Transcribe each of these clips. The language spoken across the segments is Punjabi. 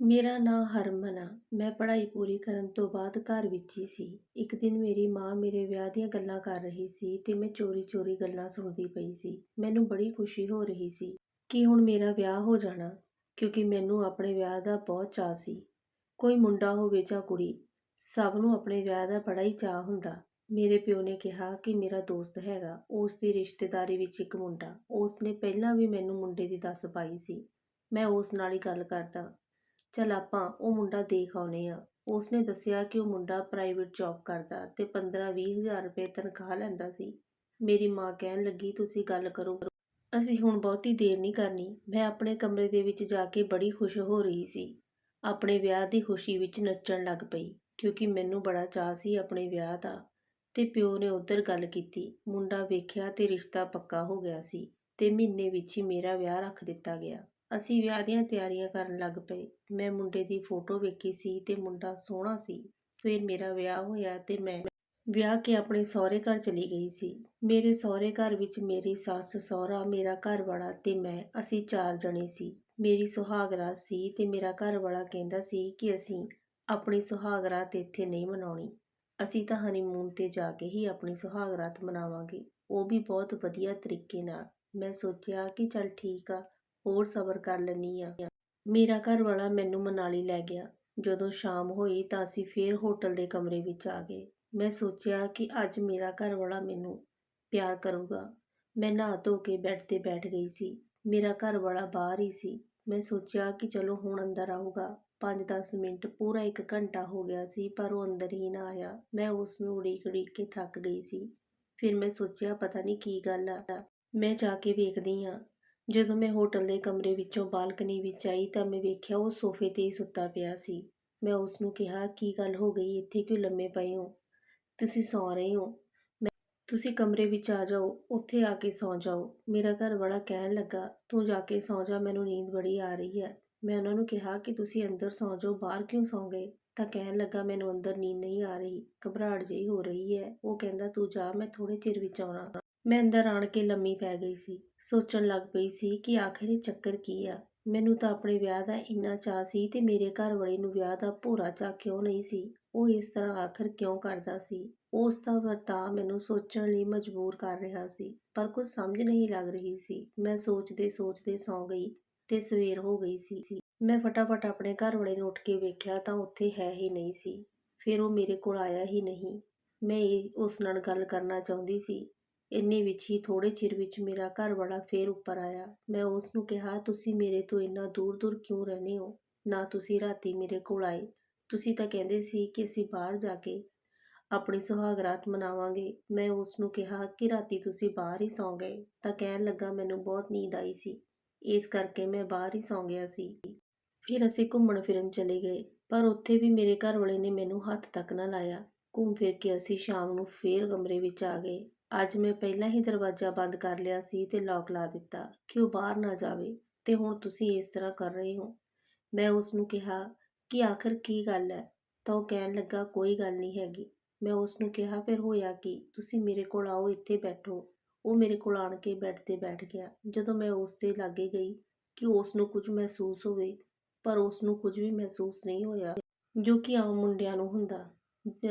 ਮੇਰਾ ਨਾਂ ਹਰਮਨ ਆ। ਮੈਂ ਪੜ੍ਹਾਈ ਪੂਰੀ ਕਰਨ ਤੋਂ ਬਾਅਦ ਘਰ ਵਿੱਚ ਹੀ ਸੀ। ਇੱਕ ਦਿਨ ਮੇਰੀ ਮਾਂ ਮੇਰੇ ਵਿਆਹ ਦੀਆਂ ਗੱਲਾਂ ਕਰ ਰਹੀ ਸੀ ਤੇ ਮੈਂ ਚੋਰੀ-ਚੋਰੀ ਗੱਲਾਂ ਸੁਣਦੀ ਪਈ ਸੀ। ਮੈਨੂੰ ਬੜੀ ਖੁਸ਼ੀ ਹੋ ਰਹੀ ਸੀ ਕਿ ਹੁਣ ਮੇਰਾ ਵਿਆਹ ਹੋ ਜਾਣਾ, ਕਿਉਂਕਿ ਮੈਨੂੰ ਆਪਣੇ ਵਿਆਹ ਦਾ ਬਹੁਤ ਚਾਅ ਸੀ। ਕੋਈ ਮੁੰਡਾ ਹੋਵੇ ਜਾਂ ਕੁੜੀ, ਸਭ ਨੂੰ ਆਪਣੇ ਵਿਆਹ ਦਾ ਬੜਾ ਹੀ ਚਾਅ ਹੁੰਦਾ। ਮੇਰੇ ਪਿਓ ਨੇ ਕਿਹਾ ਕਿ ਮੇਰਾ ਦੋਸਤ ਹੈਗਾ, ਉਸ ਦੀ ਰਿਸ਼ਤੇਦਾਰੀ ਵਿੱਚ ਇੱਕ ਮੁੰਡਾ। ਉਸ ਨੇ ਪਹਿਲਾਂ ਵੀ ਮੈਨੂੰ ਮੁੰਡੇ ਦੀ ਦੱਸ ਪਾਈ ਸੀ। ਮੈਂ ਉਸ ਨਾਲ ਹੀ ਗੱਲ ਕਰਦਾ। ਚੱਲ ਆਪਾਂ ਉਹ ਮੁੰਡਾ ਦੇਖ ਆਉਨੇ ਆ ਉਸਨੇ ਦੱਸਿਆ ਕਿ ਉਹ ਮੁੰਡਾ ਪ੍ਰਾਈਵੇਟ ਜੌਬ ਕਰਦਾ ਤੇ 15-20 ਹਜ਼ਾਰ ਰੁਪਏ ਤਨਖਾਹ ਲੈਂਦਾ ਸੀ। ਮੇਰੀ ਮਾਂ ਕਹਿਣ ਲੱਗੀ, ਤੁਸੀਂ ਗੱਲ ਕਰੋ। ਅਸੀਂ ਹੁਣ ਬਹੁਤੀ ਦੇਰ ਨਹੀਂ ਕਰਨੀ। ਮੈਂ ਆਪਣੇ ਕਮਰੇ ਦੇ ਵਿੱਚ ਜਾ ਕੇ ਬੜੀ ਖੁਸ਼ ਹੋ ਰਹੀ ਸੀ। ਆਪਣੇ ਵਿਆਹ ਦੀ ਖੁਸ਼ੀ ਵਿੱਚ ਨੱਚਣ ਲੱਗ ਪਈ, ਕਿਉਂਕਿ ਮੈਨੂੰ ਬੜਾ ਚਾਅ ਸੀ ਆਪਣੇ ਵਿਆਹ ਦਾ। ਤੇ ਪਿਓ ਨੇ ਉਧਰ ਗੱਲ ਕੀਤੀ। ਮੁੰਡਾ ਵੇਖਿਆ ਤੇ ਰਿਸ਼ਤਾ ਪੱਕਾ ਹੋ ਗਿਆ ਸੀ ਤੇ ਮਹੀਨੇ ਵਿੱਚ ਹੀ ਮੇਰਾ ਵਿਆਹ ਰੱਖ ਦਿੱਤਾ ਗਿਆ। ਅਸੀਂ ਵਿਆਹ ਦੀਆਂ ਤਿਆਰੀਆਂ ਕਰਨ ਲੱਗ ਪਏ। ਮੈਂ ਮੁੰਡੇ ਦੀ ਫੋਟੋ ਵੇਖੀ ਸੀ ਤੇ ਮੁੰਡਾ ਸੋਹਣਾ ਸੀ। ਫਿਰ ਮੇਰਾ ਵਿਆਹ ਹੋਇਆ ਤੇ ਮੈਂ ਵਿਆਹ ਕੇ ਆਪਣੇ ਸਹੁਰੇ ਘਰ ਚਲੀ ਗਈ ਸੀ। ਮੇਰੇ ਸਹੁਰੇ ਘਰ ਵਿੱਚ ਮੇਰੀ ਸੱਸ, ਸਹੁਰਾ, ਮੇਰਾ ਘਰ ਵਾਲਾ ਤੇ ਮੈਂ, ਅਸੀਂ ਚਾਰ ਜਣੇ ਸੀ। ਮੇਰੀ ਸੁਹਾਗਰਾਤ ਸੀ ਤੇ ਮੇਰਾ ਘਰ ਵਾਲਾ ਕਹਿੰਦਾ ਸੀ ਕਿ ਅਸੀਂ ਆਪਣੀ ਸੁਹਾਗਰਾਤ ਇੱਥੇ ਨਹੀਂ ਮਨਾਉਣੀ। ਅਸੀਂ ਤਾਂ ਹਨੀਮੂਨ ਤੇ ਜਾ ਕੇ ਹੀ ਆਪਣੀ ਸੁਹਾਗਰਾਤ ਮਨਾਵਾਂਗੇ। ਉਹ ਵੀ ਬਹੁਤ ਵਧੀਆ ਤਰੀਕੇ ਨਾਲ। ਮੈਂ ਸੋਚਿਆ ਕਿ ਚੱਲ ਠੀਕ ਆ। ਹੋਰ ਸਬਰ ਕਰ ਲੈਣੀ ਆ ਮੇਰਾ ਘਰ ਵਾਲਾ ਮੈਨੂੰ ਮਨਾਲੀ ਲੈ ਗਿਆ। ਜਦੋਂ ਸ਼ਾਮ ਹੋਈ ਤਾਂ ਅਸੀਂ ਫੇਰ ਹੋਟਲ ਦੇ ਕਮਰੇ ਵਿੱਚ ਆ ਗਏ। ਮੈਂ ਸੋਚਿਆ ਕਿ ਅੱਜ ਮੇਰਾ ਘਰ ਵਾਲਾ ਮੈਨੂੰ ਪਿਆਰ ਕਰੂਗਾ। ਮੈਂ ਨਹਾ ਧੋ ਕੇ ਬੈੱਡ ਤੇ ਬੈਠ ਗਈ ਸੀ। ਮੇਰਾ ਘਰ ਵਾਲਾ ਬਾਹਰ ਹੀ ਸੀ। ਮੈਂ ਸੋਚਿਆ ਕਿ ਚਲੋ ਹੁਣ ਅੰਦਰ ਆਊਗਾ। 5-10 ਮਿੰਟ ਪੂਰਾ 1 ਘੰਟਾ ਹੋ ਗਿਆ ਸੀ ਪਰ ਉਹ ਅੰਦਰ ਹੀ ਨਾ ਆਇਆ। ਮੈਂ ਉਸ ਨੂੰ ਉਡੀਕ ਉਡੀਕ ਕੇ ਥੱਕ ਗਈ ਸੀ। ਫਿਰ ਮੈਂ ਸੋਚਿਆ ਪਤਾ ਨਹੀਂ ਕੀ ਗੱਲ ਆ। ਮੈਂ ਜਾ ਕੇ ਵੇਖਦੀ ਆ ਜਦੋਂ ਮੈਂ ਹੋਟਲ ਦੇ ਕਮਰੇ ਵਿੱਚੋਂ ਬਾਲਕਨੀ ਵਿੱਚ ਆਈ ਤਾਂ ਮੈਂ ਵੇਖਿਆ ਉਹ ਸੋਫੇ 'ਤੇ ਹੀ ਸੁੱਤਾ ਪਿਆ ਸੀ। ਮੈਂ ਉਸ ਨੂੰ ਕਿਹਾ, ਕੀ ਗੱਲ ਹੋ ਗਈ? ਇੱਥੇ ਕਿਉਂ ਲੰਮੇ ਪਏ ਹੋ? ਤੁਸੀਂ ਸੌਂ ਰਹੇ ਹੋ। ਮੈਂ, ਤੁਸੀਂ ਕਮਰੇ ਵਿੱਚ ਆ ਜਾਓ। ਉੱਥੇ ਆ ਕੇ ਸੌਂ ਜਾਓ। ਮੇਰਾ ਘਰ ਵਾਲਾ ਕਹਿਣ ਲੱਗਾ, ਤੂੰ ਜਾ ਕੇ ਸੌਂ ਜਾ, ਮੈਨੂੰ ਨੀਂਦ ਬੜੀ ਆ ਰਹੀ ਹੈ। ਮੈਂ ਉਹਨਾਂ ਨੂੰ ਕਿਹਾ ਕਿ ਤੁਸੀਂ ਅੰਦਰ ਸੌਂ ਜਾਓ, ਬਾਹਰ ਕਿਉਂ ਸੌਂ ਗਏ ਤਾਂ ਕਹਿਣ ਲੱਗਾ, ਮੈਨੂੰ ਅੰਦਰ ਨੀਂਦ ਨਹੀਂ ਆ ਰਹੀ। ਘਬਰਾਹਟ ਜਿਹੀ ਹੋ ਰਹੀ ਹੈ। ਉਹ ਕਹਿੰਦਾ, ਤੂੰ ਜਾ, ਮੈਂ ਥੋੜੇ ਚਿਰ ਵਿੱਚ ਆਉਣਾ। ਮੈਂ ਅੰਦਰ ਆਣ ਕੇ ਲੰਮੀ ਪੈ ਗਈ ਸੀ। ਸੋਚਣ ਲੱਗ ਪਈ ਸੀ ਕਿ ਆਖਿਰ ਇਹ ਚੱਕਰ ਕੀ ਆ? ਮੈਨੂੰ ਤਾਂ ਆਪਣੇ ਵਿਆਹ ਦਾ ਇੰਨਾ ਚਾਅ ਸੀ ਤੇ ਮੇਰੇ ਘਰ ਵਾਲੇ ਨੂੰ ਵਿਆਹ ਦਾ ਭੋਰਾ ਚਾਅ ਕਿਉਂ ਨਹੀਂ ਸੀ? ਉਹ ਇਸ ਤਰ੍ਹਾਂ ਆਖਰ ਕਿਉਂ ਕਰਦਾ ਸੀ? ਉਸ ਦਾ ਵਰਤਾਅ ਮੈਨੂੰ ਸੋਚਣ ਲਈ ਮਜਬੂਰ ਕਰ ਰਿਹਾ ਸੀ, ਪਰ ਕੁਝ ਸਮਝ ਨਹੀਂ ਲੱਗ ਰਹੀ ਸੀ। ਮੈਂ ਸੋਚਦੇ ਸੋਚਦੇ ਸੌਂ ਗਈ ਤੇ ਸਵੇਰ ਹੋ ਗਈ ਸੀ। ਮੈਂ ਫਟਾਫਟ ਆਪਣੇ ਘਰ ਵਾਲੇ ਨੂੰ ਉੱਠ ਕੇ ਵੇਖਿਆ ਤਾਂ ਉੱਥੇ ਹੈ ਹੀ ਨਹੀਂ ਸੀ। ਫਿਰ ਉਹ ਮੇਰੇ ਕੋਲ ਆਇਆ ਹੀ ਨਹੀਂ। ਮੈਂ ਉਸ ਨਾਲ ਗੱਲ ਕਰਨਾ ਚਾਹੁੰਦੀ ਸੀ ਇੰਨੇ ਵਿੱਚ ਹੀ ਥੋੜੇ ਚਿਰ ਵਿੱਚ ਮੇਰਾ ਘਰ ਵਾਲਾ ਫੇਰ ਉੱਪਰ ਆਇਆ। ਮੈਂ ਉਸ ਨੂੰ ਕਿਹਾ, ਤੁਸੀਂ ਮੇਰੇ ਤੋਂ ਇੰਨਾ ਦੂਰ ਦੂਰ ਕਿਉਂ ਰਹਿੰਦੇ ਹੋ? ਨਾ ਤੁਸੀਂ ਰਾਤੀ ਮੇਰੇ ਕੋਲ ਆਏ। ਤੁਸੀਂ ਤਾਂ ਕਹਿੰਦੇ ਸੀ ਕਿ ਅਸੀਂ ਬਾਹਰ ਜਾ ਕੇ ਆਪਣੀ ਸੁਹਾਗਰਾਤ ਮਨਾਵਾਂਗੇ। ਮੈਂ ਉਸ ਨੂੰ ਕਿਹਾ ਕਿ ਰਾਤੀ ਤੁਸੀਂ ਬਾਹਰ ਹੀ ਸੌਂ ਗਏ। ਤਾਂ ਕਹਿਣ ਲੱਗਾ, ਮੈਨੂੰ ਬਹੁਤ ਨੀਂਦ ਆਈ ਸੀ। ਇਸ ਕਰਕੇ ਮੈਂ ਬਾਹਰ ਹੀ ਸੌਂ ਗਿਆ ਸੀ। ਫਿਰ ਅਸੀਂ ਘੁੰਮਣ ਫਿਰਨ ਚਲੇ ਗਏ। ਪਰ ਉੱਥੇ ਵੀ ਮੇਰੇ ਘਰ ਵਾਲੇ ਨੇ ਮੈਨੂੰ ਹੱਥ ਤੱਕ ਨਾ ਲਾਇਆ। ਘੁੰਮ ਫਿਰ ਕੇ ਅਸੀਂ ਸ਼ਾਮ ਨੂੰ ਫੇਰ ਕਮਰੇ ਵਿੱਚ ਆ ਗਏ। ਅੱਜ ਮੈਂ ਪਹਿਲਾਂ ਹੀ ਦਰਵਾਜ਼ਾ ਬੰਦ ਕਰ ਲਿਆ ਸੀ ਤੇ ਲੌਕ ਲਾ ਦਿੱਤਾ, ਕਿ ਉਹ ਬਾਹਰ ਨਾ ਜਾਵੇ, ਤੇ ਹੁਣ ਤੁਸੀਂ ਇਸ ਤਰ੍ਹਾਂ ਕਰ ਰਹੇ ਹੋ? ਮੈਂ ਉਸ ਨੂੰ ਕਿਹਾ, ਕਿ ਆਖਰ ਕੀ ਗੱਲ ਹੈ? ਤਾਂ ਉਹ ਕਹਿਣ ਲੱਗਾ, ਕੋਈ ਗੱਲ ਨਹੀਂ ਹੈਗੀ। ਮੈਂ ਉਸ ਨੂੰ ਕਿਹਾ, ਫਿਰ ਹੋਇਆ ਕੀ? ਤੁਸੀਂ ਮੇਰੇ ਕੋਲ ਆਓ, ਇੱਥੇ ਬੈਠੋ। ਉਹ ਮੇਰੇ ਕੋਲ ਆਣ ਕੇ ਬੈੱਡ ਤੇ ਬੈਠ ਗਿਆ। ਜਦੋਂ ਮੈਂ ਉਸ ਦੇ ਲਾਗੇ ਗਈ ਕਿ ਉਸ ਨੂੰ ਕੁਝ ਮਹਿਸੂਸ ਹੋਵੇ, ਪਰ ਉਸ ਨੂੰ ਕੁਝ ਵੀ ਮਹਿਸੂਸ ਨਹੀਂ ਹੋਇਆ, ਜੋ ਕਿ ਆਮ ਮੁੰਡਿਆਂ ਨੂੰ ਹੁੰਦਾ।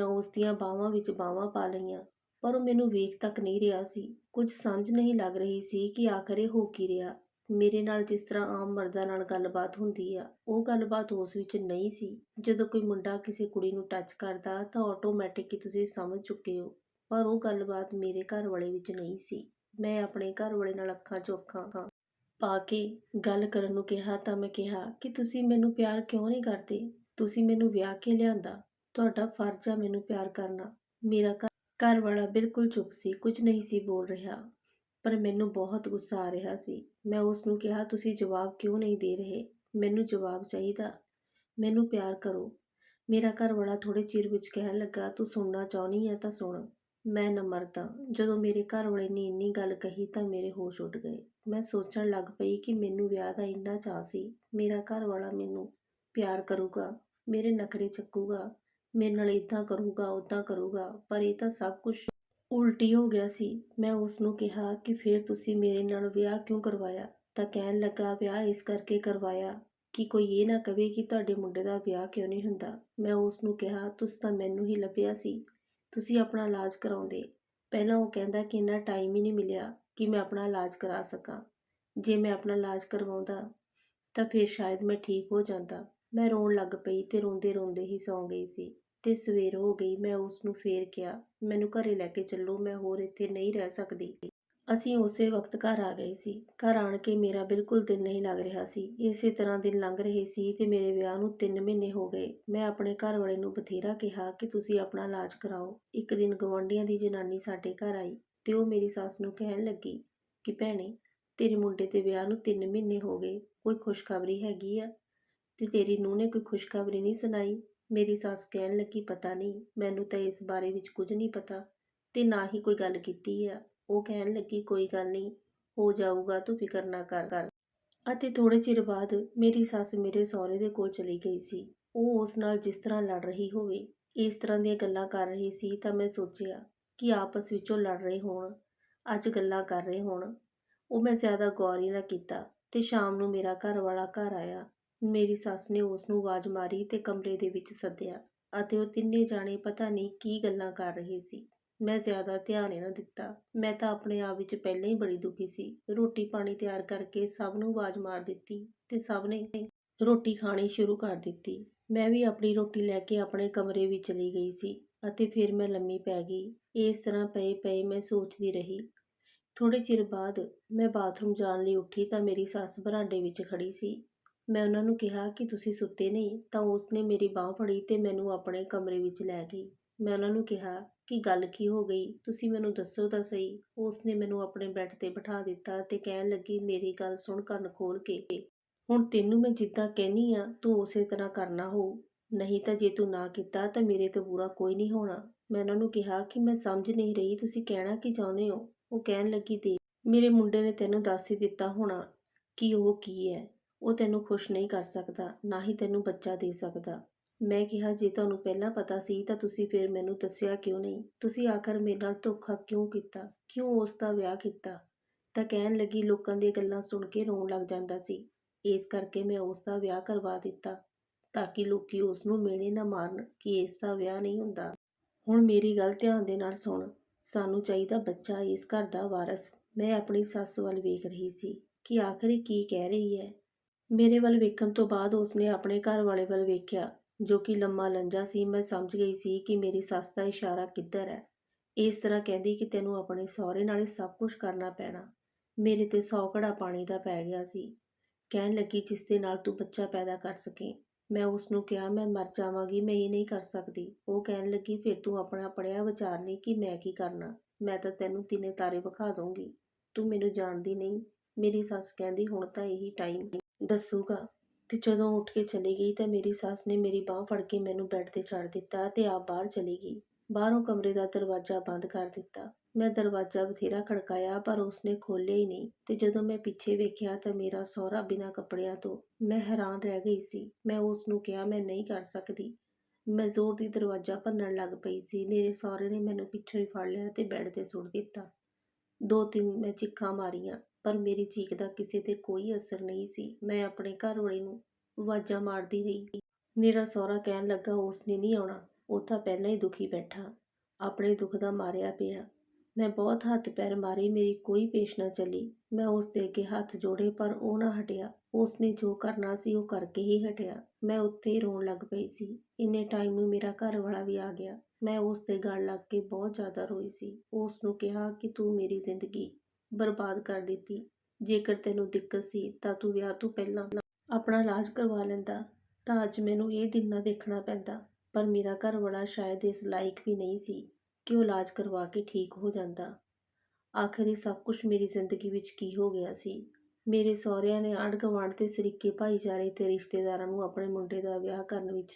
ਉਸ ਦੀਆਂ ਬਾਹਾਂ ਵਿੱਚ ਬਾਹਾਂ ਪਾ ਲਈਆਂ। ਪਰ ਉਹ ਮੈਨੂੰ ਵੇਖ ਤੱਕ ਨਹੀਂ ਰਿਹਾ ਸੀ। ਕੁਝ ਸਮਝ ਨਹੀਂ ਲੱਗ ਰਹੀ ਸੀ ਕਿ ਆਖਰ ਇਹ ਹੋ ਕੀ ਰਿਹਾ। ਮੇਰੇ ਨਾਲ ਜਿਸ ਤਰ੍ਹਾਂ ਆਮ ਮਰਦਾਂ ਨਾਲ ਗੱਲਬਾਤ ਹੁੰਦੀ ਆ, ਉਹ ਗੱਲਬਾਤ ਉਸ ਵਿੱਚ ਨਹੀਂ ਸੀ। ਜਦੋਂ ਕੋਈ ਮੁੰਡਾ ਕਿਸੇ ਕੁੜੀ ਨੂੰ ਟੱਚ ਕਰਦਾ, ਤਾਂ ਆਟੋਮੈਟਿਕ ਹੀ ਤੁਸੀਂ ਸਮਝ ਚੁੱਕੇ ਹੋ। ਪਰ ਉਹ ਗੱਲਬਾਤ ਮੇਰੇ ਘਰ ਵਾਲੇ ਵਿੱਚ ਨਹੀਂ ਸੀ। ਮੈਂ ਆਪਣੇ ਘਰ ਵਾਲੇ ਨਾਲ ਅੱਖਾਂ 'ਚ ਅੱਖਾਂ ਪਾ ਕੇ ਗੱਲ ਕਰਨ ਨੂੰ ਕਿਹਾ ਤਾਂ ਮੈਂ ਕਿਹਾ, ਕਿ ਤੁਸੀਂ ਮੈਨੂੰ ਪਿਆਰ ਕਿਉਂ ਨਹੀਂ ਕਰਦੇ? ਤੁਸੀਂ ਮੈਨੂੰ ਵਿਆਹ ਕੇ ਲਿਆਂਦਾ? ਤੁਹਾਡਾ ਫਰਜ਼ ਆ ਮੈਨੂੰ ਪਿਆਰ ਕਰਨਾ। ਮੇਰਾ ਘਰ ਵਾਲਾ ਬਿਲਕੁਲ ਚੁੱਪ ਸੀ, ਕੁਝ ਨਹੀਂ ਸੀ ਬੋਲ ਰਿਹਾ, ਪਰ ਮੈਨੂੰ ਬਹੁਤ ਗੁੱਸਾ ਆ ਰਿਹਾ ਸੀ। ਮੈਂ ਉਸ ਨੂੰ ਕਿਹਾ, ਤੁਸੀਂ ਜਵਾਬ ਕਿਉਂ ਨਹੀਂ ਦੇ ਰਹੇ? ਮੈਨੂੰ ਜਵਾਬ ਚਾਹੀਦਾ। ਮੈਨੂੰ ਪਿਆਰ ਕਰੋ। ਮੇਰਾ ਘਰ ਵਾਲਾ ਥੋੜੇ ਚਿਰ ਵਿੱਚ ਕਹਿਣ ਲੱਗਾ, ਤੂੰ ਸੁਣਨਾ ਚਾਹਨੀ ਹੈ ਤਾਂ ਸੁਣ। ਮੈਂ ਨਾ ਨਮਰਤਾ ਜਦੋਂ ਮੇਰੇ ਘਰ ਵਾਲੇ ਨੇ ਇੰਨੀ ਗੱਲ ਕਹੀ ਤਾਂ ਮੇਰੇ ਹੋਸ਼ ਉੱਡ ਗਏ। ਮੈਂ ਸੋਚਣ ਲੱਗ ਪਈ ਕਿ ਮੈਨੂੰ ਵਿਆਹ ਦਾ ਇੰਨਾ ਚਾਹ ਸੀ। ਮੇਰਾ ਘਰ ਵਾਲਾ ਮੈਨੂੰ ਪਿਆਰ ਕਰੂਗਾ, ਮੇਰੇ ਨਖਰੇ ਚੱਕੂਗਾ। ਮੇਰੇ ਨਾਲ ਇੱਦਾਂ ਕਰੂਗਾ ਉੱਦਾਂ ਕਰੂਗਾ, ਪਰ ਇਹ ਤਾਂ ਸਭ ਕੁਝ ਉਲਟੀ ਹੋ ਗਿਆ ਸੀ। ਮੈਂ ਉਸ ਨੂੰ ਕਿਹਾ ਕਿ ਫਿਰ ਤੁਸੀਂ ਮੇਰੇ ਨਾਲ ਵਿਆਹ ਕਿਉਂ ਕਰਵਾਇਆ? ਤਾਂ ਕਹਿਣ ਲੱਗਾ, ਵਿਆਹ ਇਸ ਕਰਕੇ ਕਰਵਾਇਆ ਕਿ ਕੋਈ ਇਹ ਨਾ ਕਵੇ ਕਿ ਤੁਹਾਡੇ ਮੁੰਡੇ ਦਾ ਵਿਆਹ ਕਿਉਂ ਨਹੀਂ ਹੁੰਦਾ। ਮੈਂ ਉਸ ਨੂੰ ਕਿਹਾ, ਤੁਸੀਂ ਤਾਂ ਮੈਨੂੰ ਹੀ ਲੱਭਿਆ ਸੀ। ਤੁਸੀਂ ਆਪਣਾ ਇਲਾਜ ਕਰਾਉਂਦੇ। ਪਹਿਲਾਂ ਉਹ ਕਹਿੰਦਾ ਕਿ ਇੰਨਾ ਟਾਈਮ ਹੀ ਨਹੀਂ ਮਿਲਿਆ ਕਿ ਮੈਂ ਆਪਣਾ ਇਲਾਜ ਕਰਾ ਸਕਾਂ। ਜੇ ਮੈਂ ਆਪਣਾ ਇਲਾਜ ਕਰਵਾਉਂਦਾ ਤਾਂ ਫਿਰ ਸ਼ਾਇਦ ਮੈਂ ਠੀਕ ਹੋ ਜਾਂਦਾ। ਮੈਂ ਰੋਣ ਲੱਗ ਪਈ ਤੇ ਰੋਂਦੇ ਰੋਂਦੇ ਹੀ ਸੌਂ ਗਈ ਸੀ ਤੇ ਸਵੇਰ ਹੋ ਗਈ, ਮੈਂ ਉਸ ਨੂੰ ਫੇਰ ਕਿਹਾ, ਮੈਨੂੰ ਘਰੇ ਲੈ ਕੇ ਚੱਲੋ, ਮੈਂ ਹੋਰ ਇੱਥੇ ਨਹੀਂ ਰਹਿ ਸਕਦੀ। ਅਸੀਂ ਉਸੇ ਵਕਤ ਘਰ ਆ ਗਏ ਸੀ। ਘਰ ਆਣ ਕੇ ਮੇਰਾ ਬਿਲਕੁਲ ਦਿਲ ਨਹੀਂ ਲੱਗ ਰਿਹਾ ਸੀ। ਇਸੇ ਤਰ੍ਹਾਂ ਦਿਨ ਲੰਘ ਰਹੇ ਸੀ ਤੇ ਮੇਰੇ ਵਿਆਹ ਨੂੰ 3 ਮਹੀਨੇ ਹੋ ਗਏ। ਮੈਂ ਆਪਣੇ ਘਰ ਵਾਲੇ ਨੂੰ ਬਥੇਰਾ ਕਿਹਾ ਕਿ ਤੁਸੀਂ ਆਪਣਾ ਇਲਾਜ ਕਰਾਓ। ਇੱਕ ਦਿਨ ਗਵਾਂਢੀਆਂ ਦੀ ਜਨਾਨੀ ਸਾਡੇ ਘਰ ਆਈ ਤੇ ਉਹ ਮੇਰੀ ਸੱਸ ਨੂੰ ਕਹਿਣ ਲੱਗੀ ਕਿ ਭੈਣੇ, ਤੇਰੇ ਮੁੰਡੇ ਦੇ ਵਿਆਹ ਨੂੰ 3 ਮਹੀਨੇ ਹੋ ਗਏ, ਕੋਈ ਖੁਸ਼ਖਬਰੀ ਹੈਗੀ ਆ? ਤੇ ਤੇਰੀ ਨੂੰਹ ਨੇ ਕੋਈ ਖੁਸ਼ਖਬਰੀ ਨਹੀਂ ਸੁਣਾਈ। ਮੇਰੀ ਸੱਸ ਕਹਿਣ ਲੱਗੀ, ਪਤਾ ਨਹੀਂ, ਮੈਨੂੰ ਤਾਂ ਇਸ ਬਾਰੇ ਵਿੱਚ ਕੁਝ ਨਹੀਂ ਪਤਾ ਤੇ ਨਾ ਹੀ ਕੋਈ ਗੱਲ ਕੀਤੀ ਆ। ਉਹ ਕਹਿਣ ਲੱਗੀ, ਕੋਈ ਗੱਲ ਨਹੀਂ, ਹੋ ਜਾਊਗਾ, ਤੂੰ ਫਿਕਰ ਨਾ ਕਰ ਕਰ। ਅਤੇ ਥੋੜੇ ਚਿਰ ਬਾਅਦ ਮੇਰੀ ਸੱਸ ਮੇਰੇ ਸਹੁਰੇ ਦੇ ਕੋਲ ਚਲੀ ਗਈ ਸੀ। ਉਹ ਉਸ ਨਾਲ ਜਿਸ ਤਰ੍ਹਾਂ ਲੜ ਰਹੀ ਹੋਵੇ, ਇਸ ਤਰ੍ਹਾਂ ਦੀਆਂ ਗੱਲਾਂ ਕਰ ਰਹੀ ਸੀ ਤਾਂ ਮੈਂ ਸੋਚਿਆ ਕਿ ਆਪਸ ਵਿੱਚੋਂ ਲੜ ਰਹੇ ਹੋਣ, ਅੱਜ ਗੱਲਾਂ ਕਰ ਰਹੇ ਹੋਣ। ਉਹ ਮੈਂ ਜ਼ਿਆਦਾ ਗੌਰ ਹੀ ਨਾ ਕੀਤਾ ਤੇ ਸ਼ਾਮ ਨੂੰ ਮੇਰਾ ਘਰ ਵਾਲਾ ਘਰ ਆਇਆ। ਮੇਰੀ ਸੱਸ ਨੇ ਉਸ ਨੂੰ ਆਵਾਜ਼ ਮਾਰੀ ਤੇ ਕਮਰੇ ਦੇ ਵਿੱਚ ਸੱਦਿਆ ਅਤੇ ਉਹ ਤਿੰਨੇ ਜਾਣੇ ਪਤਾ ਨਹੀਂ ਕੀ ਗੱਲਾਂ ਕਰ ਰਹੇ ਸੀ। ਮੈਂ ਜ਼ਿਆਦਾ ਧਿਆਨ ਹੀ ਨਾ ਦਿੱਤਾ। ਮੈਂ ਤਾਂ ਆਪਣੇ ਆਪ ਵਿੱਚ ਪਹਿਲਾਂ ਹੀ ਬੜੀ ਦੁਖੀ ਸੀ। ਰੋਟੀ ਪਾਣੀ ਤਿਆਰ ਕਰਕੇ ਸਭ ਨੂੰ ਆਵਾਜ਼ ਮਾਰ ਦਿੱਤੀ ਤੇ ਸਭ ਨੇ ਰੋਟੀ ਖਾਣੀ ਸ਼ੁਰੂ ਕਰ ਦਿੱਤੀ। ਮੈਂ ਵੀ ਆਪਣੀ ਰੋਟੀ ਲੈ ਕੇ ਆਪਣੇ ਕਮਰੇ ਵਿੱਚ ਚਲੀ ਗਈ ਸੀ ਅਤੇ ਫਿਰ ਮੈਂ ਲੰਮੀ ਪੈ ਗਈ। ਇਸ ਤਰ੍ਹਾਂ ਪਏ ਪਏ ਮੈਂ ਸੋਚਦੀ ਰਹੀ। ਥੋੜੇ ਚਿਰ ਬਾਅਦ ਮੈਂ ਬਾਥਰੂਮ ਜਾਣ ਲਈ ਉੱਠੀ ਤਾਂ ਮੇਰੀ ਸੱਸ ਬਰਾਂਡੇ ਵਿੱਚ ਖੜੀ ਸੀ। ਮੈਂ ਉਹਨਾਂ ਨੂੰ ਕਿਹਾ ਕਿ ਤੁਸੀਂ ਸੁੱਤੇ ਨਹੀਂ ਤਾਂ ਉਸਨੇ ਮੇਰੀ ਬਾਹ ਫੜੀ ਤੇ ਮੈਨੂੰ ਆਪਣੇ ਕਮਰੇ ਵਿੱਚ ਲੈ ਗਈ। ਮੈਂ ਉਹਨਾਂ ਨੂੰ ਕਿਹਾ ਕਿ ਗੱਲ ਕੀ ਹੋ ਗਈ? ਤੁਸੀਂ ਮੈਨੂੰ ਦੱਸੋ ਤਾਂ ਸਹੀ। ਉਸਨੇ ਮੈਨੂੰ ਆਪਣੇ ਬੈੱਡ ਤੇ ਬਿਠਾ ਦਿੱਤਾ ਤੇ ਕਹਿਣ ਲੱਗੀ, ਮੇਰੀ ਗੱਲ ਸੁਣ ਕੰਨ ਖੋਲ ਕੇ। ਹੁਣ ਤੈਨੂੰ ਮੈਂ ਜਿੱਦਾਂ ਕਹਿਨੀ ਆ, ਤੂੰ ਉਸੇ ਤਰ੍ਹਾਂ ਕਰਨਾ ਹੋ। ਨਹੀਂ ਤਾਂ ਜੇ ਤੂੰ ਨਾ ਕੀਤਾ ਤਾਂ ਮੇਰੇ ਤੋਂ ਬੁਰਾ ਕੋਈ ਨਹੀਂ ਹੋਣਾ। ਮੈਂ ਉਹਨਾਂ ਨੂੰ ਕਿਹਾ ਕਿ ਮੈਂ ਸਮਝ ਨਹੀਂ ਰਹੀ, ਤੁਸੀਂ ਕਹਿਣਾ ਕੀ ਚਾਹੁੰਦੇ ਹੋ? ਉਹ ਕਹਿਣ ਲੱਗੀ ਦੇ ਮੇਰੇ ਮੁੰਡੇ ਨੇ ਤੈਨੂੰ ਦੱਸ ਹੀ ਦਿੱਤਾ ਹੋਣਾ ਕਿ ਉਹ ਕੀ ਹੈ। ਉਹ ਤੈਨੂੰ ਖੁਸ਼ ਨਹੀਂ ਕਰ ਸਕਦਾ, ਨਾ ਹੀ ਤੈਨੂੰ ਬੱਚਾ ਦੇ ਸਕਦਾ। ਮੈਂ ਕਿਹਾ, ਜੇ ਤੁਹਾਨੂੰ ਪਹਿਲਾਂ ਪਤਾ ਸੀ ਤਾਂ ਤੁਸੀਂ ਫਿਰ ਮੈਨੂੰ ਦੱਸਿਆ ਕਿਉਂ ਨਹੀਂ? ਤੁਸੀਂ ਆਖਰ ਮੇਰੇ ਨਾਲ ਧੋਖਾ ਕਿਉਂ ਕੀਤਾ? ਕਿਉਂ ਉਸ ਦਾ ਵਿਆਹ ਕੀਤਾ? ਤਾਂ ਕਹਿਣ ਲੱਗੀ, ਲੋਕਾਂ ਦੀਆਂ ਗੱਲਾਂ ਸੁਣ ਕੇ ਰੋਣ ਲੱਗ ਜਾਂਦਾ ਸੀ। ਇਸ ਕਰਕੇ ਮੈਂ ਉਸ ਦਾ ਵਿਆਹ ਕਰਵਾ ਦਿੱਤਾ, ਤਾਂ ਕਿ ਲੋਕੀ ਉਸ ਨੂੰ ਮੇਣੇ ਨਾ ਮਾਰਨ ਕਿ ਇਸ ਦਾ ਵਿਆਹ ਨਹੀਂ ਹੁੰਦਾ। ਹੁਣ ਮੇਰੀ ਗੱਲ ਧਿਆਨ ਦੇ ਨਾਲ ਸੁਣ। ਸਾਨੂੰ ਚਾਹੀਦਾ ਬੱਚਾ, ਇਸ ਘਰ ਦਾ ਵਾਰਸ। ਮੈਂ ਆਪਣੀ ਸੱਸ ਵੱਲ ਵੇਖ ਰਹੀ ਸੀ ਕਿ ਆਖਰ ਕੀ ਕਹਿ ਰਹੀ ਹੈ। ਮੇਰੇ ਵੱਲ ਵੇਖਣ ਤੋਂ ਬਾਅਦ ਉਸਨੇ ਆਪਣੇ ਘਰ ਵਾਲੇ ਵੱਲ ਵੇਖਿਆ, ਜੋ ਕਿ ਲੰਮਾ ਲੰਜਾ ਸੀ। ਮੈਂ ਸਮਝ ਗਈ ਸੀ ਕਿ ਮੇਰੀ ਸੱਸ ਦਾ ਇਸ਼ਾਰਾ ਕਿੱਧਰ ਹੈ। ਇਸ ਤਰ੍ਹਾਂ ਕਹਿੰਦੀ ਕਿ ਤੈਨੂੰ ਆਪਣੇ ਸਹੁਰੇ ਨਾਲ ਹੀ ਸਭ ਕੁਝ ਕਰਨਾ ਪੈਣਾ। ਮੇਰੇ ਤੇ ਸੌ ਘੜਾ ਪਾਣੀ ਦਾ ਪੈ ਗਿਆ ਸੀ। ਕਹਿਣ ਲੱਗੀ, ਜਿਸ ਦੇ ਨਾਲ ਤੂੰ ਬੱਚਾ ਪੈਦਾ ਕਰ ਸਕੇ। ਮੈਂ ਉਸ ਨੂੰ ਕਿਹਾ, ਮੈਂ ਮਰ ਜਾਵਾਂਗੀ, ਮੈਂ ਇਹ ਨਹੀਂ ਕਰ ਸਕਦੀ। ਉਹ ਕਹਿਣ ਲੱਗੀ, ਫਿਰ ਤੂੰ ਆਪਣਾ ਪੜਿਆ ਵਿਚਾਰ ਨਹੀਂ ਕਿ ਮੈਂ ਕੀ ਕਰਨਾ? ਮੈਂ ਤਾਂ ਤੈਨੂੰ ਤਿੰਨੇ ਤਾਰੇ ਵਿਖਾ ਦੂੰਗੀ ਤੂੰ ਮੈਨੂੰ ਜਾਣਦੀ ਨਹੀਂ। ਮੇਰੀ ਸੱਸ ਕਹਿੰਦੀ, ਹੁਣ ਤਾਂ ਇਹੀ ਟਾਈਮ ਦੱਸੂਗਾ। ਅਤੇ ਜਦੋਂ ਉੱਠ ਕੇ ਚਲੀ ਗਈ ਤਾਂ ਮੇਰੀ ਸੱਸ ਨੇ ਮੇਰੀ ਬਾਂਹ ਫੜ ਕੇ ਮੈਨੂੰ ਬੈੱਡ ਤੇ ਛੱਡ ਦਿੱਤਾ ਅਤੇ ਆਪ ਬਾਹਰ ਚਲੀ ਗਈ। ਬਾਹਰੋਂ ਕਮਰੇ ਦਾ ਦਰਵਾਜ਼ਾ ਬੰਦ ਕਰ ਦਿੱਤਾ। ਮੈਂ ਦਰਵਾਜ਼ਾ ਬਥੇਰਾ ਖੜਕਾਇਆ ਪਰ ਉਸਨੇ ਖੋਲ੍ਹਿਆ ਹੀ ਨਹੀਂ ਤੇ ਜਦੋਂ ਮੈਂ ਪਿੱਛੇ ਵੇਖਿਆ ਤਾਂ ਮੇਰਾ ਸਹੁਰਾ ਬਿਨਾਂ ਕੱਪੜਿਆਂ ਤੋਂ ਮੈਂ ਹੈਰਾਨ ਰਹਿ ਗਈ ਸੀ। ਮੈਂ ਉਸ ਨੂੰ ਕਿਹਾ, ਮੈਂ ਨਹੀਂ ਕਰ ਸਕਦੀ। ਮੈਂ ਜ਼ੋਰ ਦੀ ਦਰਵਾਜ਼ਾ ਭੰਨਣ ਲੱਗ ਪਈ ਸੀ। ਮੇਰੇ ਸਹੁਰੇ ਨੇ ਮੈਨੂੰ ਪਿੱਛੋਂ ਹੀ ਫੜ ਲਿਆ ਤੇ ਬੈੱਡ ਤੇ ਸੁੱਟ ਦਿੱਤਾ। ਦੋ ਤਿੰਨ ਮੈਂ ਚਿੱਕਾਂ ਮਾਰੀਆਂ। ਪਰ ਮੇਰੀ ਚੀਕ ਦਾ ਕਿਸੇ ਤੇ ਕੋਈ ਅਸਰ ਨਹੀਂ ਸੀ। ਮੈਂ ਆਪਣੇ ਘਰ ਵਾਲੇ ਨੂੰ ਆਵਾਜ਼ਾਂ ਮਾਰਦੀ ਰਹੀ। ਮੇਰਾ ਸਹੁਰਾ ਕਹਿਣ ਲੱਗਾ, ਉਸਨੇ ਨਹੀਂ ਆਉਣਾ। ਉਹ ਤਾਂ ਪਹਿਲਾਂ ਹੀ ਦੁਖੀ ਬੈਠਾ। ਆਪਣੇ ਦੁੱਖ ਦਾ ਮਾਰਿਆ ਪਿਆ। ਮੈਂ ਬਹੁਤ ਹੱਥ ਪੈਰ ਮਾਰੇ, ਮੇਰੀ ਕੋਈ ਪੇਸ਼ ਨਾ ਚੱਲੀ। ਮੈਂ ਉਸ ਦੇ ਅੱਗੇ ਹੱਥ ਜੋੜੇ, ਪਰ ਉਹ ਨਾ ਹਟਿਆ। ਉਸਨੇ ਜੋ ਕਰਨਾ ਸੀ, ਉਹ ਕਰਕੇ ਹੀ ਹਟਿਆ। ਮੈਂ ਉੱਥੇ ਹੀ ਰੋਣ ਲੱਗ ਪਈ ਸੀ। ਇੰਨੇ ਟਾਈਮ ਨੂੰ ਮੇਰਾ ਘਰ ਵਾਲਾ ਵੀ ਆ ਗਿਆ। ਮੈਂ ਉਸ ਦੇ ਗਲ ਲੱਗ ਕੇ ਬਹੁਤ ਜ਼ਿਆਦਾ ਰੋਈ ਸੀ। ਉਸ ਨੂੰ ਕਿਹਾ ਕਿ, ਤੂੰ ਮੇਰੀ ਜ਼ਿੰਦਗੀ ਬਰਬਾਦ ਕਰ ਦਿੱਤੀ। ਜੇਕਰ ਤੈਨੂੰ ਦਿੱਕਤ ਸੀ ਤਾਂ ਤੂੰ ਵਿਆਹ ਤੋਂ ਪਹਿਲਾਂ ਆਪਣਾ ਇਲਾਜ ਕਰਵਾ ਲੈਂਦਾ, ਤਾਂ ਅੱਜ ਮੈਨੂੰ ਇਹ ਦਿਨ ਨਾ ਦੇਖਣਾ ਪੈਂਦਾ। ਪਰ ਮੇਰਾ ਘਰ ਵਾਲਾ ਸ਼ਾਇਦ ਇਸ ਲਾਇਕ ਵੀ ਨਹੀਂ ਸੀ ਕਿ ਉਹ ਇਲਾਜ ਕਰਵਾ ਕੇ ਠੀਕ ਹੋ ਜਾਂਦਾ। ਆਖਰ ਇਹ ਸਭ ਕੁਝ ਮੇਰੀ ਜ਼ਿੰਦਗੀ ਵਿੱਚ ਕੀ ਹੋ ਗਿਆ ਸੀ? ਮੇਰੇ ਸਹੁਰਿਆਂ ਨੇ ਆਂਢ ਗੁਆਂਢ ਤੇ ਸਰੀਕੇ ਭਾਈਚਾਰੇ ਤੇ ਰਿਸ਼ਤੇਦਾਰਾਂ ਨੂੰ ਆਪਣੇ ਮੁੰਡੇ ਦਾ ਵਿਆਹ ਕਰਨ ਵਿੱਚ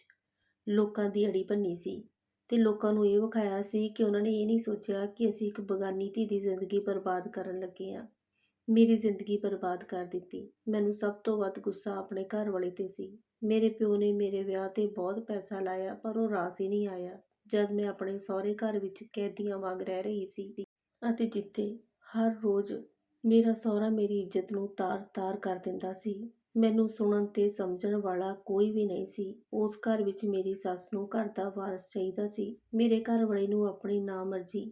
ਲੋਕਾਂ ਦੀ ਅੜੀ ਭੰਨੀ ਸੀ। ਤੇ ਲੋਕਾਂ ਨੂੰ ਇਹ ਵਿਖਾਇਆ ਸੀ ਕਿ ਉਹਨਾਂ ਨੇ ਇਹ ਨਹੀਂ ਸੋਚਿਆ ਕਿ ਅਸੀਂ ਇੱਕ ਬਗਾਨੀ ਧੀ ਦੀ ਜ਼ਿੰਦਗੀ ਬਰਬਾਦ ਕਰਨ ਲੱਗੇ ਹਾਂ। ਮੇਰੀ ਜ਼ਿੰਦਗੀ ਬਰਬਾਦ ਕਰ ਦਿੱਤੀ। ਮੈਨੂੰ ਸਭ ਤੋਂ ਵੱਧ ਗੁੱਸਾ ਆਪਣੇ ਘਰ ਵਾਲੇ ਤੇ ਸੀ। ਮੇਰੇ ਪਿਓ ਨੇ ਮੇਰੇ ਵਿਆਹ ਤੇ ਬਹੁਤ ਪੈਸਾ ਲਾਇਆ, ਪਰ ਉਹ ਰਾਸ ਹੀ ਨਹੀਂ ਆਇਆ, ਜਦ ਮੈਂ ਆਪਣੇ ਸਹੁਰੇ ਘਰ ਵਿੱਚ ਕੈਦੀਆਂ ਵਾਂਗ ਰਹਿ ਰਹੀ ਸੀ। ਅਤੇ ਜਿੱਥੇ ਹਰ ਰੋਜ਼ ਮੇਰਾ ਸਹੁਰਾ ਮੇਰੀ ਇੱਜ਼ਤ ਨੂੰ ਤਾਰ-ਤਾਰ ਕਰ ਦਿੰਦਾ ਸੀ ਮੈਨੂੰ ਸੁਣਨ ਤੇ ਸਮਝਣ ਵਾਲਾ ਕੋਈ ਵੀ ਨਹੀਂ ਸੀ। ਉਸ ਘਰ ਵਿੱਚ ਮੇਰੀ ਸੱਸ ਨੂੰ ਘਰ ਦਾ ਵਾਰਸ ਚਾਹੀਦਾ ਸੀ। ਮੇਰੇ ਘਰ ਵਾਲੇ ਨੂੰ ਆਪਣੀ ਨਾਮਰਜ਼ੀ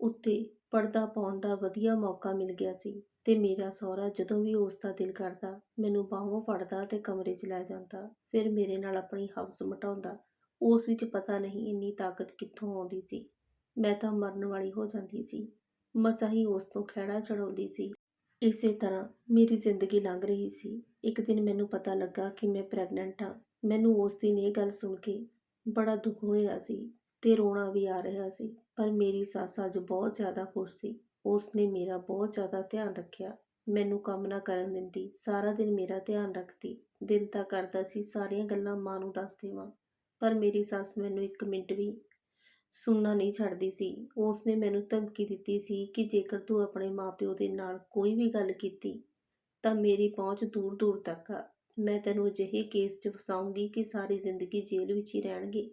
ਉੱਤੇ ਪਰਦਾ ਪਾਉਣ ਦਾ ਵਧੀਆ ਮੌਕਾ ਮਿਲ ਗਿਆ ਸੀ ਤੇ ਮੇਰਾ ਸਹੁਰਾ ਜਦੋਂ ਵੀ ਉਸ ਦਾ ਦਿਲ ਕਰਦਾ, ਮੈਨੂੰ ਬਾਹੋਂ ਫੜਦਾ ਤੇ ਕਮਰੇ 'ਚ ਲੈ ਜਾਂਦਾ, ਫਿਰ ਮੇਰੇ ਨਾਲ ਆਪਣੀ ਹਵਸ ਮਟਾਉਂਦਾ। ਉਸ ਵਿੱਚ ਪਤਾ ਨਹੀਂ ਇੰਨੀ ਤਾਕਤ ਕਿੱਥੋਂ ਆਉਂਦੀ ਸੀ। ਮੈਂ ਤਾਂ ਮਰਨ ਵਾਲੀ ਹੋ ਜਾਂਦੀ ਸੀ। ਮਸਾਂ ਹੀ ਉਸ ਤੋਂ ਖਹਿੜਾ ਚੜਾਉਂਦੀ ਸੀ। ਇਸੇ ਤਰ੍ਹਾਂ ਮੇਰੀ ਜ਼ਿੰਦਗੀ ਲੰਘ ਰਹੀ ਸੀ। ਇੱਕ ਦਿਨ ਮੈਨੂੰ ਪਤਾ ਲੱਗਾ ਕਿ ਮੈਂ ਪ੍ਰੈਗਨੈਂਟ ਹਾਂ। ਮੈਨੂੰ ਉਸ ਦਿਨ ਇਹ ਗੱਲ ਸੁਣ ਕੇ ਬੜਾ ਦੁੱਖ ਹੋਇਆ ਸੀ ਤੇ ਰੋਣਾ ਵੀ ਆ ਰਿਹਾ ਸੀ, ਪਰ ਮੇਰੀ ਸੱਸ ਅੱਜ ਬਹੁਤ ਜ਼ਿਆਦਾ ਖੁਸ਼ ਸੀ। ਉਸ ਨੇ ਮੇਰਾ ਬਹੁਤ ਜ਼ਿਆਦਾ ਧਿਆਨ ਰੱਖਿਆ। ਮੈਨੂੰ ਕੰਮ ਨਾ ਕਰਨ ਦਿੰਦੀ, ਸਾਰਾ ਦਿਨ ਮੇਰਾ ਧਿਆਨ ਰੱਖਦੀ। ਦਿਲ ਤਾਂ ਕਰਦਾ ਸੀ ਸਾਰੀਆਂ ਗੱਲਾਂ ਮਾਂ ਨੂੰ ਦੱਸ ਦੇਵਾਂ, ਪਰ ਮੇਰੀ ਸੱਸ ਮੈਨੂੰ ਇੱਕ ਮਿੰਟ ਵੀ ਸੁਣਨਾ ਨਹੀਂ ਛੱਡਦੀ ਸੀ। ਉਸ ਨੇ ਮੈਨੂੰ ਧਮਕੀ ਦਿੱਤੀ ਸੀ ਕਿ ਜੇਕਰ ਤੂੰ ਆਪਣੇ ਮਾਪਿਓ ਦੇ ਨਾਲ ਕੋਈ ਵੀ ਗੱਲ ਕੀਤੀ ਤਾਂ ਮੇਰੀ ਪਹੁੰਚ ਦੂਰ ਦੂਰ ਤੱਕ ਆ। ਮੈਂ ਤੈਨੂੰ ਅਜਿਹੇ ਕੇਸ 'ਚ ਫਸਾਉਂਗੀ ਕਿ ਸਾਰੀ ਜ਼ਿੰਦਗੀ ਜੇਲ੍ਹ ਵਿੱਚ ਹੀ ਰਹਿਣਗੇ।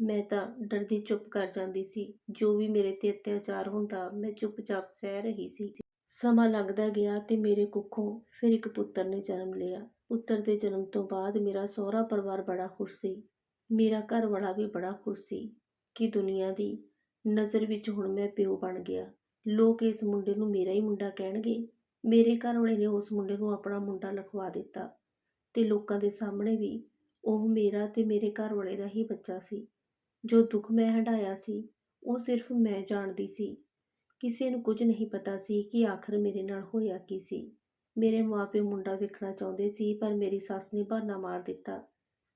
ਮੈਂ ਤਾਂ ਡਰਦੀ ਚੁੱਪ ਕਰ ਜਾਂਦੀ ਸੀ। ਜੋ ਵੀ ਮੇਰੇ ਤੇ ਅਤਿਆਚਾਰ ਹੁੰਦਾ, ਮੈਂ ਚੁੱਪਚਾਪ ਸਹਿ ਰਹੀ ਸੀ। ਸਮਾਂ ਲੱਗਦਾ ਗਿਆ ਤੇ ਮੇਰੇ ਕੁੱਖੋਂ ਫਿਰ ਇੱਕ ਪੁੱਤਰ ਨੇ ਜਨਮ ਲਿਆ। ਪੁੱਤਰ ਦੇ ਜਨਮ ਤੋਂ ਬਾਅਦ ਮੇਰਾ ਸਹੁਰਾ ਪਰਿਵਾਰ ਬੜਾ ਖੁਸ਼ ਸੀ। ਮੇਰਾ ਘਰ ਵਾਲਾ ਵੀ ਬੜਾ ਖੁਸ਼ ਸੀ ਕਿ ਦੁਨੀਆ ਦੀ ਨਜ਼ਰ ਵਿੱਚ ਹੁਣ ਮੈਂ ਪਿਓ ਬਣ ਗਿਆ। ਲੋਕ ਇਸ ਮੁੰਡੇ ਨੂੰ ਮੇਰਾ ਹੀ ਮੁੰਡਾ ਕਹਿਣਗੇ। ਮੇਰੇ ਘਰ ਵਾਲੇ ਨੇ ਉਸ ਮੁੰਡੇ ਨੂੰ ਆਪਣਾ ਮੁੰਡਾ ਲਿਖਵਾ ਦਿੱਤਾ ਤੇ ਲੋਕਾਂ ਦੇ ਸਾਹਮਣੇ ਵੀ ਉਹ ਮੇਰਾ ਤੇ ਮੇਰੇ ਘਰ ਵਾਲੇ ਦਾ ਹੀ ਬੱਚਾ ਸੀ। ਜੋ ਦੁੱਖ ਮੈਂ ਹਟਾਇਆ ਸੀ, ਉਹ ਸਿਰਫ ਮੈਂ ਜਾਣਦੀ ਸੀ। ਕਿਸੇ ਨੂੰ ਕੁਝ ਨਹੀਂ ਪਤਾ ਸੀ ਕਿ ਆਖਰ ਮੇਰੇ ਨਾਲ ਹੋਇਆ ਕੀ ਸੀ। ਮੇਰੇ ਮਾਪੇ ਮੁੰਡਾ ਵੇਖਣਾ ਚਾਹੁੰਦੇ ਸੀ, ਪਰ ਮੇਰੀ ਸੱਸ ਨੇ ਬਹਾਨਾ ਮਾਰ ਦਿੱਤਾ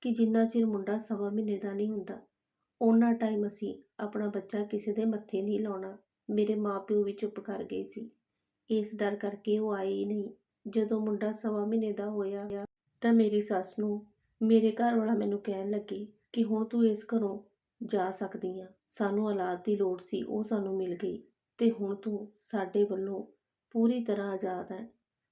ਕਿ ਜਿੰਨਾ ਚਿਰ ਮੁੰਡਾ ਸਵਾ ਮਹੀਨੇ ਦਾ ਨਹੀਂ ਹੁੰਦਾ ਉਹਨਾਂ ਟਾਈਮ ਅਸੀਂ ਆਪਣਾ ਬੱਚਾ ਕਿਸੇ ਦੇ ਮੱਥੇ ਨਹੀਂ ਲਾਉਣਾ। ਮੇਰੇ ਮਾਪਿਓ ਵੀ ਚੁੱਪ ਕਰ ਗਏ ਸੀ। ਇਸ ਡਰ ਕਰਕੇ ਉਹ ਆਏ ਹੀ ਨਹੀਂ। ਜਦੋਂ ਮੁੰਡਾ ਸਵਾ ਮਹੀਨੇ ਦਾ ਹੋਇਆ ਤਾਂ ਮੇਰੀ ਸੱਸ ਨੂੰ ਮੇਰੇ ਘਰ ਵਾਲਾ ਮੈਨੂੰ ਕਹਿਣ ਲੱਗੇ ਕਿ ਹੁਣ ਤੂੰ ਇਸ ਘਰੋਂ ਜਾ ਸਕਦੀ ਆ। ਸਾਨੂੰ ਔਲਾਦ ਦੀ ਲੋੜ ਸੀ, ਉਹ ਸਾਨੂੰ ਮਿਲ ਗਈ ਤੇ ਹੁਣ ਤੂੰ ਸਾਡੇ ਵੱਲੋਂ ਪੂਰੀ ਤਰ੍ਹਾਂ ਆਜ਼ਾਦ ਹੈ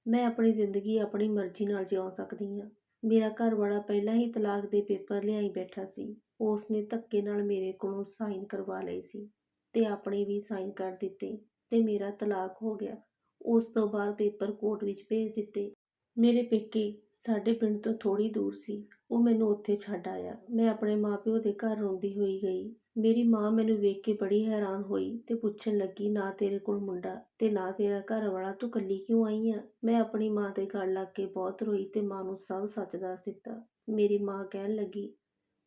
ਮੈਂ ਆਪਣੀ ਜ਼ਿੰਦਗੀ ਆਪਣੀ ਮਰਜ਼ੀ ਨਾਲ ਜਿਉ ਸਕਦੀ ਹਾਂ ਮੇਰਾ ਘਰ ਵਾਲਾ ਪਹਿਲਾਂ ਹੀ ਤਲਾਕ ਦੇ ਪੇਪਰ ਲਿਆਈ ਬੈਠਾ ਸੀ। ਉਸ ਨੇ ਧੱਕੇ ਨਾਲ ਮੇਰੇ ਕੋਲੋਂ ਸਾਈਨ ਕਰਵਾ ਲਏ ਸੀ ਤੇ ਆਪਣੇ ਵੀ ਸਾਈਨ ਕਰ ਦਿੱਤੇ ਤੇ ਮੇਰਾ ਤਲਾਕ ਹੋ ਗਿਆ। ਉਸ ਤੋਂ ਬਾਅਦ ਪੇਪਰ ਕੋਰਟ ਵਿੱਚ ਭੇਜ ਦਿੱਤੇ। ਮੇਰੇ ਪੇਕੇ ਸਾਡੇ ਪਿੰਡ ਤੋਂ ਥੋੜੀ ਦੂਰ ਸੀ। ਉਹ ਮੈਨੂੰ ਉੱਥੇ ਛੱਡ ਆਇਆ। ਮੈਂ ਆਪਣੇ ਮਾਪਿਓ ਦੇ ਘਰ ਰੋਂਦੀ ਹੋਈ ਗਈ। ਮੇਰੀ ਮਾਂ ਮੈਨੂੰ ਵੇਖ ਕੇ ਬੜੀ ਹੈਰਾਨ ਹੋਈ ਤੇ ਪੁੱਛਣ ਲੱਗੀ, ਨਾ ਤੇਰੇ ਕੋਲ ਮੁੰਡਾ ਤੇ ਨਾ ਤੇਰਾ ਘਰ ਵਾਲਾ ਤੂੰ ਕੱਲੀ ਕਿਉਂ ਆਈ ਆ? ਮੈਂ ਆਪਣੀ ਮਾਂ ਦੇ ਗਲ ਲੱਗ ਕੇ ਬਹੁਤ ਰੋਈ ਤੇ ਮਾਂ ਨੂੰ ਸਭ ਸੱਚ ਦੱਸ ਦਿੱਤਾ। ਮੇਰੀ ਮਾਂ ਕਹਿਣ ਲੱਗੀ,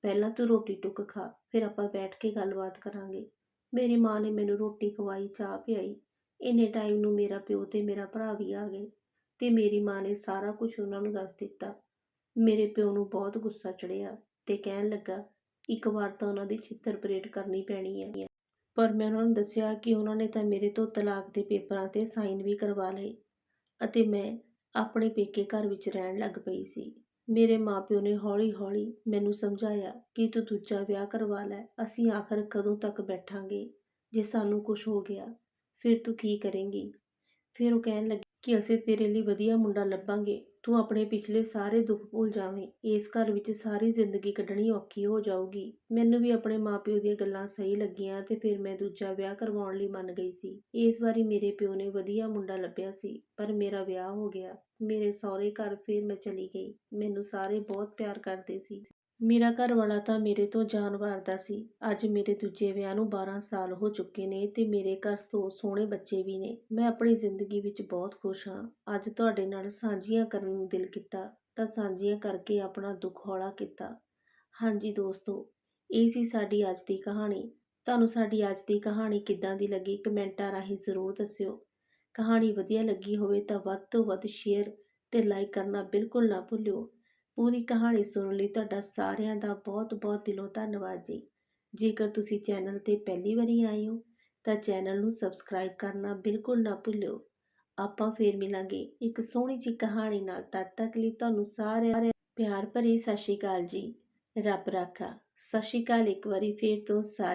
ਪਹਿਲਾਂ ਤੂੰ ਰੋਟੀ ਟੁੱਕ ਖਾ, ਫਿਰ ਆਪਾਂ ਬੈਠ ਕੇ ਗੱਲਬਾਤ ਕਰਾਂਗੇ। ਮੇਰੀ ਮਾਂ ਨੇ ਮੈਨੂੰ ਰੋਟੀ ਖਵਾਈ, ਚਾਹ ਪਿਆਈ। ਇੰਨੇ ਟਾਈਮ ਨੂੰ ਮੇਰਾ ਪਿਓ ਤੇ ਮੇਰਾ ਭਰਾ ਵੀ ਆ ਗਏ ਤੇ ਮੇਰੀ ਮਾਂ ਨੇ ਸਾਰਾ ਕੁਝ ਉਹਨਾਂ ਨੂੰ ਦੱਸ ਦਿੱਤਾ। ਮੇਰੇ ਪਿਓ ਨੂੰ ਬਹੁਤ ਗੁੱਸਾ ਚੜਿਆ ਤੇ ਕਹਿਣ ਲੱਗਾ, ਇੱਕ ਵਾਰ ਤਾਂ ਉਹਨਾਂ ਦੀ ਚਿੱਤਰ ਪਰੇਡ ਕਰਨੀ ਪੈਣੀ ਹੈ ਪਰ ਮੈਂ ਉਹਨਾਂ ਨੂੰ ਦੱਸਿਆ ਕਿ ਉਹਨਾਂ ਨੇ ਤਾਂ ਮੇਰੇ ਤੋਂ ਤਲਾਕ ਦੇ ਪੇਪਰਾਂ ਤੇ ਸਾਈਨ ਵੀ ਕਰਵਾ ਲਏ ਅਤੇ ਮੈਂ ਆਪਣੇ ਪੇਕੇ ਘਰ ਵਿੱਚ ਰਹਿਣ ਲੱਗ ਪਈ ਸੀ। ਮੇਰੇ ਮਾਪਿਓ ਨੇ ਹੌਲੀ-ਹੌਲੀ ਮੈਨੂੰ ਸਮਝਾਇਆ ਕਿ ਤੂੰ ਦੂਜਾ ਵਿਆਹ ਕਰਵਾ ਲੈ, ਅਸੀਂ ਆਖਰ ਕਦੋਂ ਤੱਕ ਬੈਠਾਂਗੇ? ਜੇ ਸਾਨੂੰ ਕੁਝ ਹੋ ਗਿਆ ਫਿਰ ਤੂੰ ਕੀ ਕਰੇਂਗੀ? ਫਿਰ ਉਹ ਕਹਿਣ ਲੱਗੀ ਕਿ ਅਸੀਂ ਤੇਰੇ ਲਈ ਵਧੀਆ ਮੁੰਡਾ ਲੱਭਾਂਗੇ। ਤੂੰ ਆਪਣੇ ਪਿਛਲੇ ਸਾਰੇ ਦੁੱਖ ਭੁੱਲ ਜਾਵੇਂ। ਇਸ ਘਰ ਵਿੱਚ ਸਾਰੀ ਜ਼ਿੰਦਗੀ ਕੱਢਣੀ ਔਖੀ ਹੋ ਜਾਊਗੀ। ਮੈਨੂੰ ਵੀ ਆਪਣੇ ਮਾਪਿਓ ਦੀਆਂ ਗੱਲਾਂ ਸਹੀ ਲੱਗੀਆਂ ਤੇ ਫਿਰ ਮੈਂ ਦੂਜਾ ਵਿਆਹ ਕਰਵਾਉਣ ਲਈ ਮੰਨ ਗਈ ਸੀ। ਇਸ ਵਾਰੀ ਮੇਰੇ ਪਿਓ ਨੇ ਵਧੀਆ ਮੁੰਡਾ ਲੱਭਿਆ ਸੀ, ਪਰ ਮੇਰਾ ਵਿਆਹ ਹੋ ਗਿਆ। ਮੇਰੇ ਸਹੁਰੇ ਘਰ ਫਿਰ ਮੈਂ ਚਲੀ ਗਈ। ਮੈਨੂੰ ਸਾਰੇ ਬਹੁਤ ਪਿਆਰ ਕਰਦੇ ਸੀ। ਮੇਰਾ ਘਰ ਵਾਲਾ ਤਾਂ ਮੇਰੇ ਤੋਂ ਜਾਨ ਵਾਰਦਾ ਸੀ। ਅੱਜ ਮੇਰੇ ਦੂਜੇ ਵਿਆਹ ਨੂੰ 12 ਸਾਲ ਹੋ ਚੁੱਕੇ ਨੇ ਤੇ ਮੇਰੇ ਘਰ ਤੋਂ ਸੋਹਣੇ ਬੱਚੇ ਵੀ ਨੇ। ਮੈਂ ਆਪਣੀ ਜ਼ਿੰਦਗੀ ਵਿੱਚ ਬਹੁਤ ਖੁਸ਼ ਹਾਂ। ਅੱਜ ਤੁਹਾਡੇ ਨਾਲ ਸਾਂਝੀਆਂ ਕਰਨ ਨੂੰ ਦਿਲ ਕੀਤਾ, ਤਾਂ ਸਾਂਝੀਆਂ ਕਰਕੇ ਆਪਣਾ ਦੁੱਖ ਹੌਲਾ ਕੀਤਾ। ਹਾਂਜੀ ਦੋਸਤੋ, ਇਹ ਸੀ ਸਾਡੀ ਅੱਜ ਦੀ ਕਹਾਣੀ। ਤੁਹਾਨੂੰ ਸਾਡੀ ਅੱਜ ਦੀ ਕਹਾਣੀ ਕਿੱਦਾਂ ਦੀ ਲੱਗੀ ਕਮੈਂਟਾਂ ਰਾਹੀਂ ਜ਼ਰੂਰ ਦੱਸਿਓ। ਕਹਾਣੀ ਵਧੀਆ ਲੱਗੀ ਹੋਵੇ ਤਾਂ ਵੱਧ ਤੋਂ ਵੱਧ ਸ਼ੇਅਰ ਤੇ ਲਾਈਕ ਕਰਨਾ ਬਿਲਕੁਲ ਨਾ ਭੁੱਲਿਓ। ਪੂਰੀ ਕਹਾਣੀ ਸੁਣਨ ਲਈ ਤੁਹਾਡਾ ਸਾਰਿਆਂ ਦਾ ਬਹੁਤ-ਬਹੁਤ ਦਿਲੋਂ ਧੰਨਵਾਦ ਜੀ। ਜੇਕਰ ਤੁਸੀਂ ਚੈਨਲ ਤੇ ਪਹਿਲੀ ਵਾਰੀ ਆਏ ਹੋ, ਤਾਂ ਚੈਨਲ ਨੂੰ ਸਬਸਕ੍ਰਾਈਬ ਕਰਨਾ ਬਿਲਕੁਲ ਨਾ ਭੁੱਲਿਓ। ਆਪਾਂ ਫੇਰ ਮਿਲਾਂਗੇ ਇੱਕ ਸੋਹਣੀ ਜਿਹੀ ਕਹਾਣੀ ਨਾਲ। ਤਦ ਤੱਕ ਲਈ ਤੁਹਾਨੂੰ ਸਾਰਿਆਂ ਪਿਆਰ ਭਰੀ ਸਤਿ ਸ਼੍ਰੀ ਅਕਾਲ ਜੀ। ਰੱਬ ਰਾਖਾ। ਸਤਿ ਸ਼੍ਰੀ ਅਕਾਲ ਇੱਕ ਵਾਰੀ ਫੇਰ ਤੋਂ ਸਾਰੇ